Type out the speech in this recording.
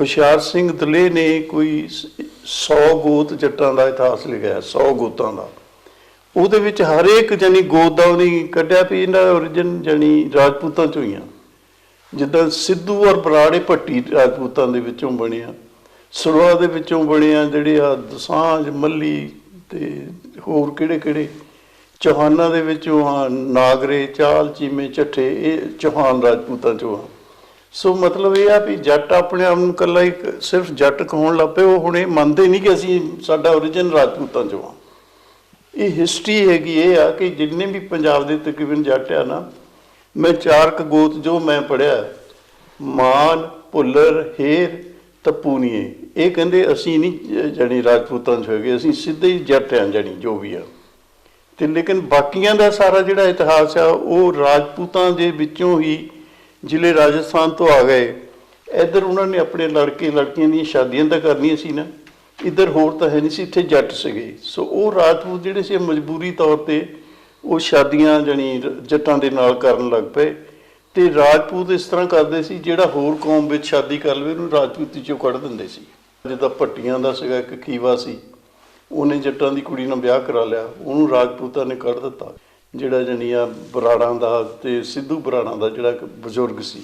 ਹੁਸ਼ਿਆਰ ਸਿੰਘ ਦਲੇ ਨੇ ਕੋਈ 100 ਗੋਤ ਜੱਟਾਂ ਦਾ ਇਤਿਹਾਸ ਲਿਖਿਆ 100 ਗੋਤਾਂ ਦਾ। ਉਹਦੇ ਵਿੱਚ ਹਰੇਕ ਜਣੀ ਗੋਤ ਦਾ ਉਹਨੇ ਕੱਢਿਆ ਵੀ ਇਹਨਾਂ origin ਜਣੀ ਰਾਜਪੂਤਾਂ ਚੋਂ ਹੀ ਆ। ਜਿੱਦਾਂ ਸਿੱਧੂ ਔਰ ਬਰਾੜੇ ਭੱਟੀ ਰਾਜਪੂਤਾਂ ਦੇ ਵਿੱਚੋਂ ਬਣਿਆ ਸੁਰਵਾ ਦੇ ਵਿੱਚੋਂ ਬਣਿਆ ਜਿਹੜੇ ਆ ਦਸਾਂਝ, ਮੱਲੀ ਤੇ ਹੋਰ ਕਿਹੜੇ ਕਿਹੜੇ। ਚੌਹਾਨਾਂ ਦੇ ਵਿੱਚੋਂ ਆ ਨਾਗਰੇ, ਚਾਲ, ਚੀਮੇ, ਚੱਠੇ, ਇਹ ਚੌਹਾਨ ਰਾਜਪੂਤਾਂ ਚੋਂ ਆ। ਸੋ ਮਤਲਬ ਇਹ ਆ ਵੀ ਜੱਟ ਆਪਣੇ ਆਪ ਨੂੰ ਕੱਲਾ ਇੱਕ ਸਿਰਫ ਜੱਟ ਕਹਾਉਣ ਲੱਪੇ ਉਹ ਹੁਣ ਇਹ ਮੰਨਦੇ ਨਹੀਂ ਕਿ ਅਸੀਂ ਸਾਡਾ origin ਰਾਜਪੂਤਾਂ ਚੋਂ ਆ। ਇਹ ਹਿਸਟਰੀ ਹੈਗੀ ਇਹ ਆ ਕਿ ਜਿੰਨੇ ਵੀ ਪੰਜਾਬ ਦੇ ਤਕਰੀਬਨ ਜੱਟ ਆ ਨਾ, ਮੈਂ ਚਾਰ ਕੁ ਗੋਤ ਜੋ ਮੈਂ ਪੜਿਆ ਮਾਨ, ਭੁੱਲਰ, ਹੇਰ ਤਪੂਨੀਏ ਇਹ। ਕਹਿੰਦੇ ਅਸੀਂ ਨਹੀਂ ਜਣੀ ਰਾਜਪੂਤਾਂ ਚ ਹੋਗੇ, ਅਸੀਂ ਸਿੱਧੇ ਹੀ ਜੱਟ ਆ ਜਣੀ, ਜੋ ਵੀ ਆ। ਤੇ ਲੇਕਿਨ ਬਾਕੀਆਂ ਦਾ ਸਾਰਾ ਜਿਹੜਾ ਇਤਿਹਾਸ ਆ, ਉਹ ਰਾਜਪੂਤਾਂ ਦੇ ਵਿੱਚੋਂ ਹੀ ਜ਼ਿਲ੍ਹੇ ਰਾਜਸਥਾਨ ਤੋਂ ਆ ਗਏ। ਇੱਧਰ ਉਹਨਾਂ ਨੇ ਆਪਣੇ ਲੜਕੇ ਲੜਕੀਆਂ ਦੀਆਂ ਸ਼ਾਦੀਆਂ ਤਾਂ ਕਰਨੀਆਂ ਸੀ ਨਾ। ਇੱਧਰ ਹੋਰ ਤਾਂ ਹੈ ਨਹੀਂ ਸੀ, ਇੱਥੇ ਜੱਟ ਸੀਗੇ। ਸੋ ਉਹ ਰਾਜਪੂਤ ਜਿਹੜੇ ਸੀ, ਮਜਬੂਰੀ ਤੌਰ ਤੇ ਉਹ ਸ਼ਾਦੀਆਂ ਜਣੀ ਜੱਟਾਂ ਦੇ ਨਾਲ ਕਰਨ ਲੱਗ ਪਏ। ਤੇ ਰਾਜਪੂਤ ਇਸ ਤਰ੍ਹਾਂ ਕਰਦੇ ਸੀ, ਜਿਹੜਾ ਹੋਰ ਕੌਮ ਵਿੱਚ ਸ਼ਾਦੀ ਕਰ ਲਵੇ, ਉਹਨੂੰ ਰਾਜਪੂਤੀ ਚੋਂ ਕੱਢ ਦਿੰਦੇ ਸੀ। ਜਿੱਦਾਂ ਭੱਟੀਆਂ ਦਾ ਸੀਗਾ, ਇੱਕ ਖੀਵਾ ਸੀ। ਉਹਨੇ ਜੱਟਾਂ ਦੀ ਕੁੜੀ ਨਾਲ ਵਿਆਹ ਕਰਾ ਲਿਆ। ਉਹਨੂੰ ਰਾਜਪੂਤਾਂ ਨੇ ਕੱਢ ਦਿੱਤਾ। ਜਿਹੜਾ ਜਣੀ ਆ ਬਰਾੜਾਂ ਦਾ ਤੇ ਸਿੱਧੂ ਬਰਾੜਾਂ ਦਾ ਜਿਹੜਾ ਇੱਕ ਬਜ਼ੁਰਗ ਸੀ।